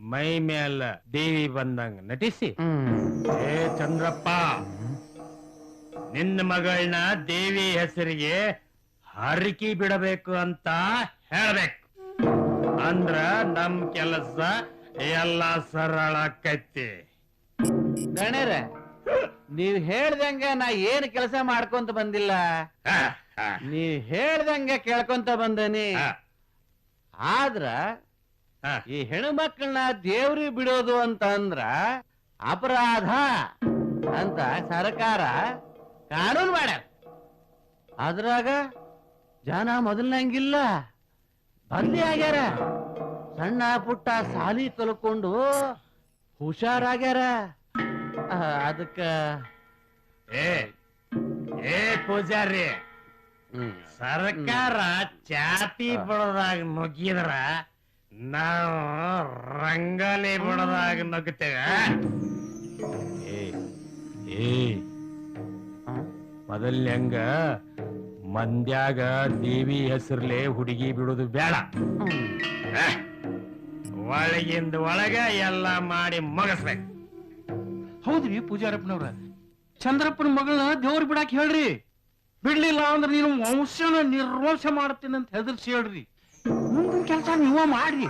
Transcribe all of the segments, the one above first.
ಮೈ ಮೇಲ ದೇವಿ ಬಂದಂಗ ನಟಿಸಿ? ಏ ಚಂದ್ರಪ್ಪ ನಿನ್ನ ಮಗಳನ್ನ ದೇವಿ ಹೆಸರಿಗೆ ಹರಕಿ ಬಿಡಬೇಕು ಅಂತ ಹೇಳ್ಬೇಕು. ಅಂದ್ರ ನಮ್ ಕೆಲಸ ಎಲ್ಲ ಸರಳ ಆಕೈತಿ. ಗಣ್ಯರ ನೀವ್ ಹೇಳ್ದಂಗ ನಾ ಏನ್ ಕೆಲಸ ಮಾಡ್ಕೊಂತ ಬಂದಿಲ್ಲ. ನೀವ್ ಹೇಳ್ದಂಗ ಕೇಳ್ಕೊಂತ ಬಂದನಿ. ಆದ್ರ. ಈ ಹೆಣ್ಣು ಮಕ್ಕಳನ್ನ ದೇವ್ರಿ ಬಿಡೋದು ಅಂತ ಅಂದ್ರ ಅಪರಾಧ ಅಂತ ಸರ್ಕಾರ ಕಾನೂನು ಮಾಡ್ಯಾರ. ಅದ್ರಾಗ ಜನ ಮೊದಲ್ನಂಗಿಲ್ಲ. ಬದ್ಲಿ ಆಗ್ಯಾರ. ಸಣ್ಣ ಪುಟ್ಟ ಸಾಲಿ ಕಲ್ಕೊಂಡು ಹುಷಾರಾಗ್ಯಾರ. ಅದಕ್ಕ ಏ ಏ ಪೂಜಾರಿ. ಸರ್ಕಾರ ಚಾತಿ ಬಡದಾಗ ನುಗ್ಗಿದ್ರ ನಾವು ರಂಗೋಲಿ ಬಿಡೋದಾಗ ನುಗ್ಗುತ್ತೇವೆ ಏ ಏ ಹ್ಮ್. ಮೊದಲ್ನಂಗ ಮಂದ್ಯಾಗ ದೇವಿ ಹೆಸರ್ಲೆ ಹುಡುಗಿ ಬಿಡುದು ಬೇಡ. ಹ್ಮ್. ಆ, ಒಳಗಿಂದ ಒಳಗ ಎಲ್ಲ ಮಾಡಿ ಮುಗಿಸ್ಬೇಕು ಹೌದ್ರಿ ಪೂಜಾರಪ್ಪನವ್ರ. ಚಂದ್ರಪ್ಪನ ಮಗಳನ್ನ ದೇವ್ರ ಬಿಡಾಕ್ ಹೇಳ್ರಿ. ಬಿಡ್ಲಿಲ್ಲ ಅಂದ್ರೆ ನೀನು ವಂಶನ ನಿರ್ವಂಶ ಮಾಡ್ತೀನಿ ಅಂತ ಹೆದರ್ಸಿ ಹೇಳ್ರಿ. ಮುಂದಿನ ಕೆಲಸ ನೀವ ಮಾಡ್ರಿ.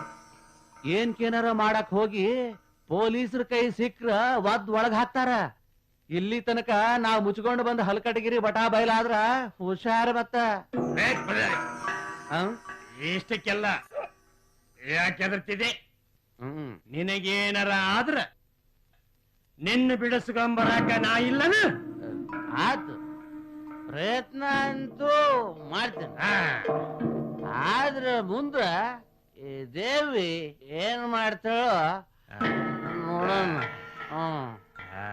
ಏನ್ಕೇನಾರ ಮಾಡಕ್ ಹೋಗಿ ಪೊಲೀಸರ ಕೈ ಸಿಕ್ರ ಒದ್ ಒಳಗ್ ಹಾಕ್ತಾರ. ಇಲ್ಲಿ ತನಕ ನಾವ್ ಮುಚ್ಕೊಂಡು ಬಂದ ಹಲ್ಕಟಗಿರಿ ಬಟಾ ಬಯಲಾದ್ರ ಹುಷಾರ್ ಮತ್ತ. ಆ? ಇಷ್ಟಕ್ಕೆಲ್ಲ ಯಾಕೆ ಹೆದರ್ತಿದೆ ಹ್ಮ್ ನಿನಗೇನಾರ ಆದ್ರ? ನಿನ್ನ ಬಿಡಿಸ್ಕೊಂಬರಾಕ ನಾ ಇಲ್ಲನ? ಆತು. ಪ್ರಯತ್ನ ಅಂತೂ ಮಾಡ್ತೇನೆ. ಆದ್ರ ಮುಂದ ಈ ದೇವಿ ಏನ್ ಮಾಡ್ತಾಳೋ ನೋಡೋಣ ಹ್ಮ್ ಆ.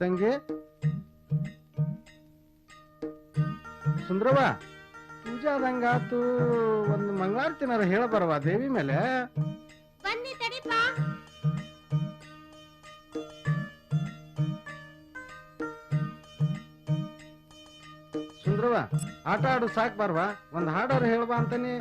ತಂಗಿ ಸುಂದ್ರವ ಪೂಜೆ ಆದಂಗಾತು ಒಂದು ಮಂಗಳಾರತಿನಾರ ಹೇಳ ಬರವಾ ದೇವಿ ಮೇಲೆ. ಬನ್ನಿ ತಡಿಪ. ಸುಂದ್ರವ ಆಟ ಆಡು ಸಾಕ್ ಬರ್ವಾ ಒಂದ್ ಹಾಡಾರು ಹೇಳ್ಬಾ ಅಂತಾನೆ.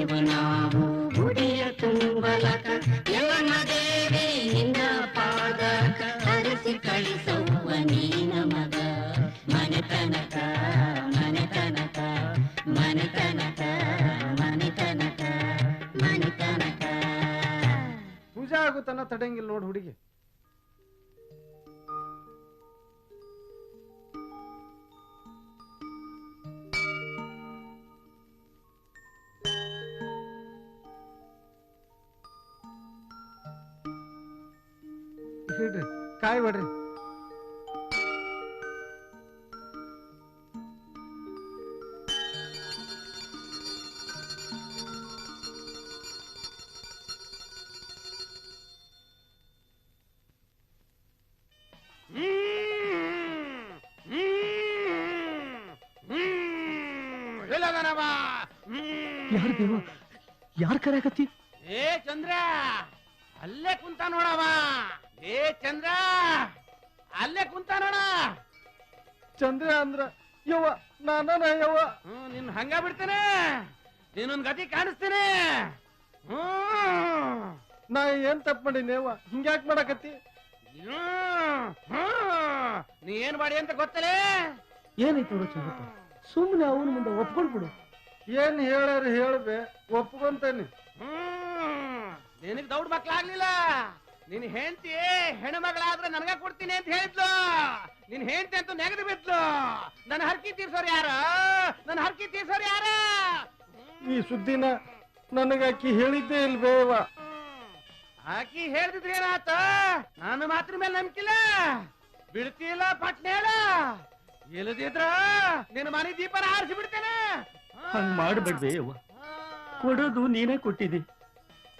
ಬಂದೆವು ನಾವು ಗುಡಿಯ ತುಂಬಲಕ ಎಲ್ಲ ದೇವಿ ನಿನ್ನ ಪಾದಕ ಹರಸಿ ಕಳಿಸುವ ನೀ ನಮಗ ಮನೆತನಕ ಮನೆತನಕ ಮನೆತನಕ ಮನೆತನಕ ಮನೆತನಕ ಪೂಜೆ ಆಗುತ್ತನ ತಡಂಗಿಲ್ಲ ನೋಡ್ ಹುಡುಗಿ ಕಾಯಿ ಬಿಡ್ರಿ. ಯಾರು ದೇವ ಯಾರ್ ಕರೆಯಕತ್ತಿ ಏ ಚಂದ್ರ ಅಲ್ಲೇ ಕುಂತ ನೋಡವಾ ಏ ಚಂದ್ರ ಅಲ್ಲೇ ಕುಂತಾನೋಣ ಚಂದ್ರ ಅಂದ್ರ ಯವ್ವ ನಾನ ಯವ್ವ. ಹ್ಮ್ ನಿನ್ ಹಂಗ ಬಿಡ್ತೇನೆ. ನೀನೊಂದ್ ಗತಿ ಕಾಣಿಸ್ತೇನೆ. ಹ್ಮ್ ನಾ ಏನ್ ತಪ್ಪು ಮಾಡೀನಿ ಯವ್ವ? ಹಿಂಗ್ಯಾಕ್ ಮಾಡಕತ್ತಿ? ಹ್ಮ್. ಹ್ಮ್. ನೀ ಏನ್ ಮಾಡಿ ಅಂತ ಗೊತ್ತಲೇ? ಏನೈತೆ ನೋಡು ಚಂದ್ರಪ್ಪ? ಸುಮ್ಮನೆ ಅವನ ಮುಂದೆ ಒಪ್ಕೊಂಡ್ಬಿಡು ಏನ್ ಹೇಳ್ಯಾರ ಹೇಳ್ಬೆ ಒಪ್ಕೊಂತೇನೆ. ಹ್ಮ್ ನಿನಗ್ ದೌಡ್ ಮಕ್ಳಾಗ್ಲಿಲ್ಲ. ನಿನ್ ಹೆಂಡತಿ ಹೆಣ್ಮಗಳಾದ್ರೆ ನನಗ ಕೊಡ್ತೀನಿ ಅಂತ ಹೇಳಿದ್ಲು. ನಿನ್ ಹೆಂಡತಿ ಅಂತೂ ನೆಗದು ಬಿದ್ಲು. ನನ್ನ ಹರ್ಕಿ ತೀರ್ಸೋರು ಯಾರ? ನನ್ನ ಹರ್ಕಿ ತೀರ್ಸೋರು ಯಾರ? ಈ ಸುದ್ದಿನ ನನಗ ಆಕಿ ಹೇಳಿದ್ದೇ ಇಲ್ವೇವ ಆಕಿ ಹೇಳ್ದಿದ್ರೆ ಏನಾತ? ನಾನು ಮಾತ್ರ ಮೇಲೆ ನಂಬಿಕಿಲ್ಲ ಬಿಡ್ತಿಲ್ಲ ಪಟ್ನೇಳ ಇಲ್ಲದಿದ್ರ ನಿನ್ನ ಮನೆ ದೀಪನ ಆರಿಸಿ ಬಿಡ್ತೇನೆ. ಹಂಗ್ ಮಾಡ್ಬೇಡ್ಬೇ ಯವ್ವ ಕೊಡೋದು ನೀನೇ ಕೊಟ್ಟಿದಿ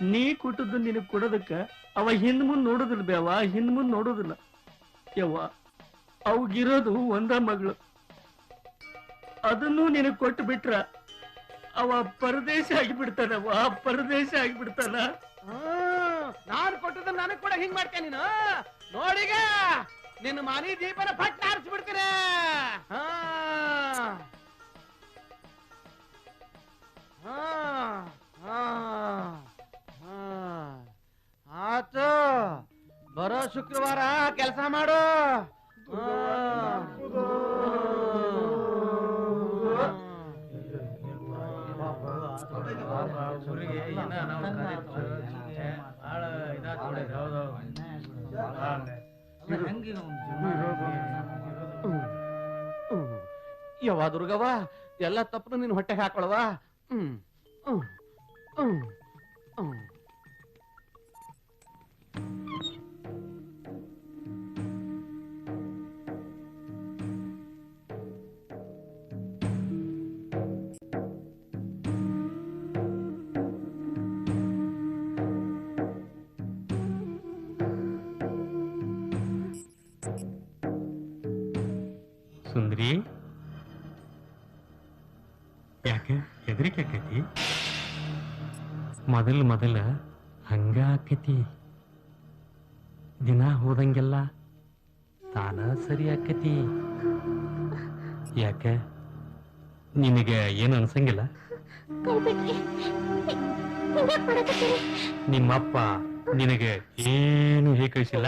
ನೀ ಕೊಟ್ಟದ್ದು ನಿನಗ್ ಕೊಡೋದಕ್ಕ ಅವ ಹಿಂದ್ ಮುಂದ್ ನೋಡೋದಿಲ್ಲ ಬೇವ, ಹಿಂದ್ ಮುಂದ್ ನೋಡೋದಿಲ್ಲ. ಯವ್ವ, ಅವಗಿರೋದು ಒಂದ ಮಗಳು. ಅದನ್ನು ನಿನಗ್ ಕೊಟ್ಟು ಬಿಟ್ರ ಅವ ಪರದೇಶ ಆಗಿಬಿಡ್ತಾನವ ಪರದೇಶ ಆಗಿಬಿಡ್ತಾನ. ನಾನು ಕೊಟ್ಟದನ್ನ ನನಗ್ ಕೂಡ ಹಿಂಗ್ ಮಾಡ್ತೇನೆ ನೀನು? ನೋಡಿಗ, ನಿನ್ನ ಮನಿ ದೀಪನ ಪಟ್ ಹಾರಿಸ್ಬಿಡ್ತೀನಿ ಹಾ ಹಾ. ಹಾ ಹಾ. ಆತು. ಬರೋ ಶುಕ್ರವಾರ ಕೆಲಸ ಮಾಡು. ಯವ್ವ ದುರ್ಗವ್ವ, ಎಲ್ಲ ತಪ್ಪು ನೀನು ಹೊಟ್ಟೆಗೆ ಹಾಕೊಳವ ಹ್ಮ್. ಹ್ಮ್. ಹ್ಮ್. ಹ್ಮ್. ಸುಂದ್ರಿ. ಯಾಕೆ ಹೆದರಿಕೆ ಆಕೈತಿ? ಮೊದಲು ಮೊದಲ ಹಂಗ ಆಕೈತಿ. ದಿನ ಹೋದಂಗೆಲ್ಲ ತಾನ ಸರಿ ಆಕೈತಿ. ಯಾಕೆ? ನಿನಗೆ ಏನು ಅನ್ಸಂಗಿಲ್ಲ? ನಿಮ್ಮಪ್ಪ ನಿನಗೆ ಏನು ಹೇಗೆ ಕಳಿಸಿಲ್ಲ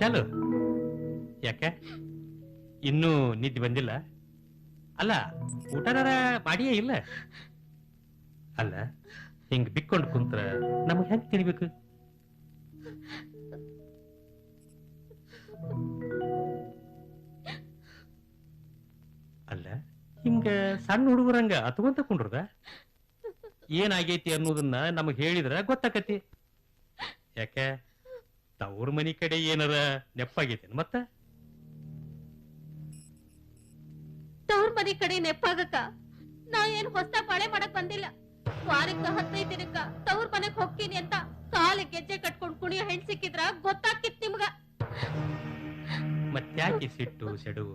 ವಿಶಾಲು ಯಾಕೆ ಇನ್ನೂ ನಿದ್ದೆ ಬಂದಿಲ್ಲ ಅಲ್ಲ ಊಟನಾರ ಮಾಡಿಯೇ ಇಲ್ಲ ಅಲ್ಲ ಹಿಂಗ್ ಬಿಕ್ಕೊಂಡು ಕುಂತ್ರ ನಮಗ್ ಹೆಂಗ್ ತಿಳಿಬೇಕು ಅಲ್ಲ ಹಿಂಗ ಸಣ್ಣ ಹುಡುಗರಂಗ ಅತ್ಕೊಂತ ಕುಂಡ್ರದ ಏನಾಗೈತಿ ಅನ್ನೋದನ್ನ ನಮಗ್ ಹೇಳಿದ್ರ ಗೊತ್ತಾಕತಿ ಯಾಕೆ ತವ್ರ ಮನಿ ಕಡೆ ಏನಾರ ನೆಪ್ಪಾಗೈತೇನು ಮತ್ತ? ತವ್ರ ಮನಿ ಕಡೆ ನೆಪ್ಪಾಗಕ್ಕ ನಾ ಏನ್ ಹೊಸ ಪಾಳೆ ಮಾಡಕ್ ಬಂದಿಲ್ಲ. ವಾರಕ್ಕ ಹದಿನೈದು ದಿನಕ್ಕ ತವ್ರ ಮನೆಗ್ ಹೋಗ್ತೀನಿ ಅಂತ ಕಾಲ ಗೆಜ್ಜೆ ಕಟ್ಕೊಂಡ್ ಕುಣಿಯೋ ಹೆಣ್ ಸಿಕ್ಕಿದ್ರ ಗೊತ್ತಾಕಿತ್ ನಿಮ್ಗ. ಮತ್ತ್ಯಾಕೆ ಸಿಟ್ಟು ಸೆಡು?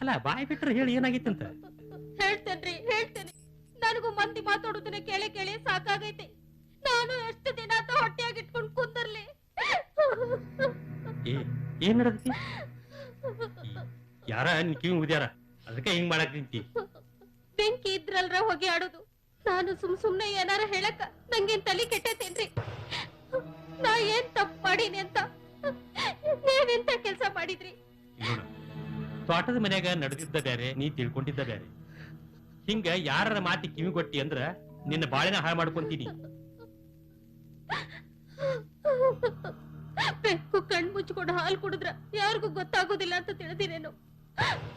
ಅಲ್ಲ ಬಾಯಿ ಬಿಟ್ರೆ ಹೇಳಿ ಏನಾಗಿತ್ತಂತ ಹೇಳ್ತೇನ್ರಿ ಹೇಳ್ತೇನೆ. ನನಗೂ ಮಂದಿ ಮಾತಾಡೋದನ್ನ ಕೇಳಿ ಕೇಳಿ ಸಾಕಾಗೈತಿ. ಏನ್ ನಡದೈತಿ ಯಾರ? ನಿನ್ ಕಿವಿ ಮುಗಿದ್ಯಾರ? ಅದಕ್ಕೆ ಹಿಂಗ್ ಮಾಡಕ್ ನಿಂತಿ? ಬೆಂಕಿ ಇದ್ರಲ್ರ ಹೋಗಿ ಆಡೋದು. ನಾನು ಸುಮ್ ಸುಮ್ನೆ ಏನಾರ ಹೇಳಕ್ಕ ನಂಗೇನ್ ತಲೆ ಕೆಟ್ಟತೇನ್ರಿ? ನಾ ಏನ್ ತಪ್ಪು ಮಾಡೀನಿ ಅಂತ? ನೀವೆಂತ ಕೆಲ್ಸ ಮಾಡಿದ್ರಿ? ನೋಡು ತೋಟದ ಮನ್ಯಾಗ ನಡೆದಿದ್ದ ಬ್ಯಾರೆ ನೀ ತಿಳ್ಕೊಂಡಿದ್ದ ಬ್ಯಾರೆ. ಹಿಂಗ ಯಾರ ಮಾತಿ ಕಿವಿಗೊಟ್ಟಿ ಅಂದ್ರ ನಿನ್ನ ಬಾಳಿನ ಹಾಳು ಮಾಡ್ಕೊಂತೀನಿ. ಕಣ್ ಮುಚ್ಕೊಂಡು ಹಾಲು ಕುಡಿದ್ರ ಯಾರಿಗೂ ಗೊತ್ತಾಗೋದಿಲ್ಲ ಅಂತ ತಿಳಿದಿರೇನು?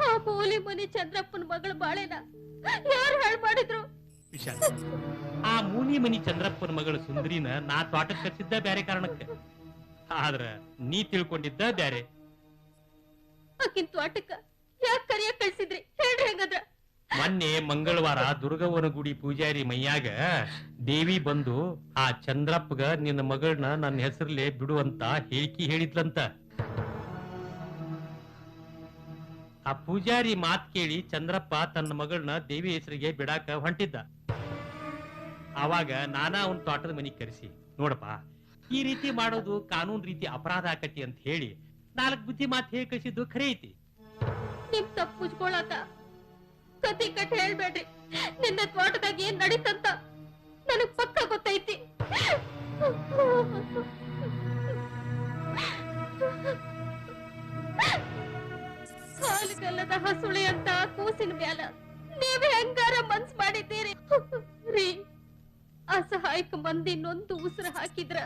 ಆ ಮೂಲಿ ಮನಿ ಚಂದ್ರಪ್ಪನ ಮಗಳ ಬಾಳೆನ ಯಾರು ಹಾಳು ಮಾಡಿದ್ರು? ವಿಶಾಲ್ ಆ ಮೂನಿ ಮನಿ ಚಂದ್ರಪ್ಪನ ಮಗಳ ಸುಂದರಿನ ನಾ ತೋಟಕ್ಕೆ ಕರ್ಸಿದ್ದ ಬ್ಯಾರೆ ಕಾರಣಕ್ಕೆ. ಆದ್ರ ನೀ ತಿಳ್ಕೊಂಡಿದ್ದ ಬ್ಯಾರೆ. ಆಕಿನ್ ತೋಟಕ್ಕ ಯಾಕೆ ಕರಿಯಕ್ ಕಳ್ಸಿದ್ರಿ? ಹೇಳ್ರಿ ಹಂಗದ್ರ. ಮೊನ್ನೆ ಮಂಗಳವಾರ ದುರ್ಗವ್ವನ ಗುಡಿ ಪೂಜಾರಿ ಮೈಯಾಗ ದೇವಿ ಬಂದು, ಆ ಚಂದ್ರಪ್ಪಗ ನಿನ್ನ ಮಗಳನ್ನ ನನ್ನ ಹೆಸರ್ಲೆ ಬಿಡುವಂತ ಹೇಳಿಕೆ ಹೇಳಿದ್ಲಂತ. ಆ ಪೂಜಾರಿ ಮಾತ್ ಕೇಳಿ ಚಂದ್ರಪ್ಪ ತನ್ನ ಮಗಳನ್ನ ದೇವಿ ಹೆಸರಿಗೆ ಬಿಡಾಕ ಹೊಂಟಿದ್ದ. ಆವಾಗ ನಾನಾ ಅವನ ತೋಟದ ಮನಿ ಕರೆಸಿ, ನೋಡಪ್ಪ, ಈ ರೀತಿ ಮಾಡೋದು ಕಾನೂನ್ ರೀತಿ ಅಪರಾಧ ಆಕತಿ ಅಂತ ಹೇಳಿ ನಾಲ್ಕು ಬುದ್ಧಿ ಮಾತ್ ಹೇಳಿ ಕಳಿಸಿದ್ದು ಖರೆ ಐತಿ. ನಿಮ್ ತಪ್ಪು ಕತಿ ಕಟ್ ಹೇಳ್ಬೇಡ್ರಿ. ನಿನ್ನ ತೋಟದಾಗ ಏನ್ ನಡೀತಂತ ನನಗ್ ಪಕ್ಕ ಗೊತ್ತೈತಿ. ಕಾಲಿಗಲ್ಲದ ಹಸುಳಿ ಅಂತ ಕೂಸಿನ ಮ್ಯಾಲ ನೀವ್ ಹೆಂಗಾರ ಮನ್ಸ್ ಮಾಡಿದ್ದೀರಿ? ರೀ, ಅಸಹಾಯಕ ಮಂದಿ ನೊಂದು ಉಸಿರು ಹಾಕಿದ್ರ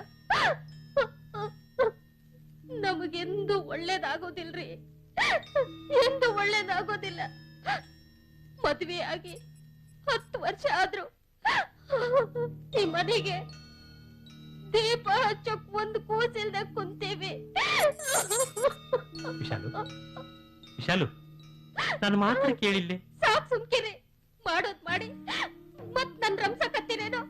ನಮಗೆಂದು ಒಳ್ಳೇದಾಗೋದಿಲ್ರಿ. ಎಂದು ಒಳ್ಳೇದಾಗೋದಿಲ್ಲ. ಮದುವೆ ಆಗಿ ಹತ್ತು ವರ್ಷ ಆದ್ರೂ ಈ ಮನೆಗೆ ದೀಪ ಹಚ್ಚಕ್ ಒಂದು ಕೂಸಿಲ್ದ ಕುಂತೇವೆ. ವಿಶಾಲು ವಿಶಾಲು ನಾನು ಮಾತ್ರ ಕೇಳಿಲ್ಲ ಸಾಕು ಸುಮ್ಕಿರಿ. ಮಾಡೋದ್ ಮಾಡಿ ಮತ್ ನನ್ ರಂಸಕತ್ತೀರೇನೋ